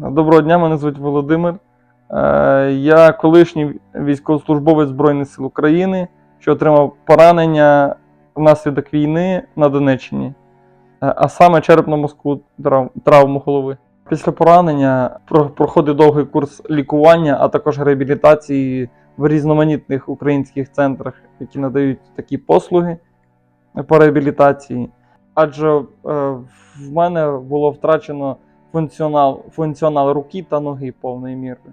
Доброго дня, мене звуть Володимир. Е, Я колишній військовослужбовець Збройних сил України, що отримав поранення внаслідок війни на Донеччині, е, а саме черепно-мозкову трав- травму голови. Після поранення проходив довгий курс лікування, а також реабілітації в різноманітних українських центрах, які надають такі послуги по реабілітації. Адже е, в мене було втрачено функціонал, функціонал руки та ноги повною мірою,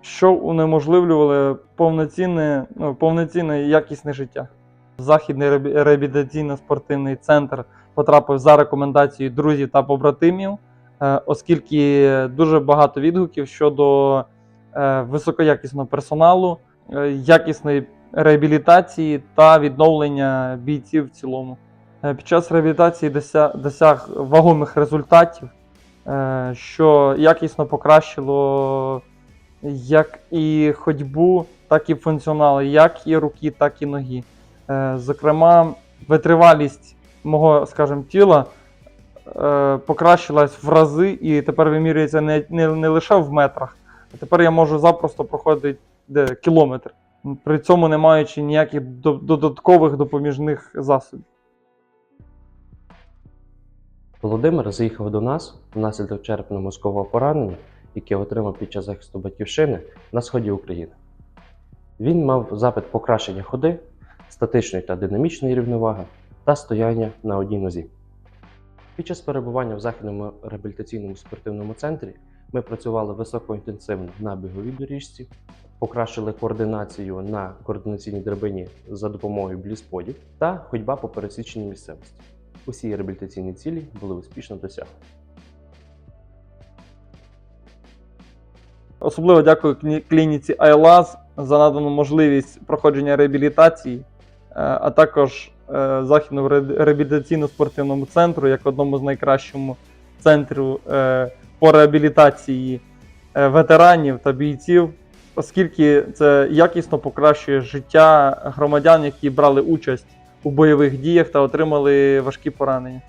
що унеможливлювали повноцінне, ну, повноцінне і якісне життя. Західний реабі- реабілітаційно-спортивний центр потрапив за рекомендацією друзів та побратимів, е, оскільки дуже багато відгуків щодо е, високоякісного персоналу, е, якісної реабілітації та відновлення бійців в цілому. Під час реабілітації досяг, вагомих результатів, що якісно покращило як і ходьбу, так і функціонал, як і руки, так і ноги. Е, Зокрема, витривалість мого, скажімо, тіла е, покращилась в рази і тепер вимірюється не, не, не лише в метрах, а тепер я можу запросто проходити де, кілометр, при цьому не маючи ніяких додаткових допоміжних засобів. Володимир заїхав до нас внаслідок черепно-мозкового поранення, яке отримав під час захисту батьківщини на сході України. Він мав запит покращення ходи, статичної та динамічної рівноваги та стояння на одній нозі. Під час перебування в західному реабілітаційному спортивному центрі ми працювали високоінтенсивно на біговій доріжці, покращили координацію на координаційній драбині за допомогою блісподів та ходьба по пересіченій місцевості. Усі реабілітаційні цілі були успішно досягнуті. Особливо дякую клініці iLaz за надану можливість проходження реабілітації, е, а також е, Західному реабілітаційно-спортивному центру як одному з найкращих центрів е, по реабілітації ветеранів та бійців, оскільки це якісно покращує життя громадян, які брали участь у бойових діях та отримали важкі поранення.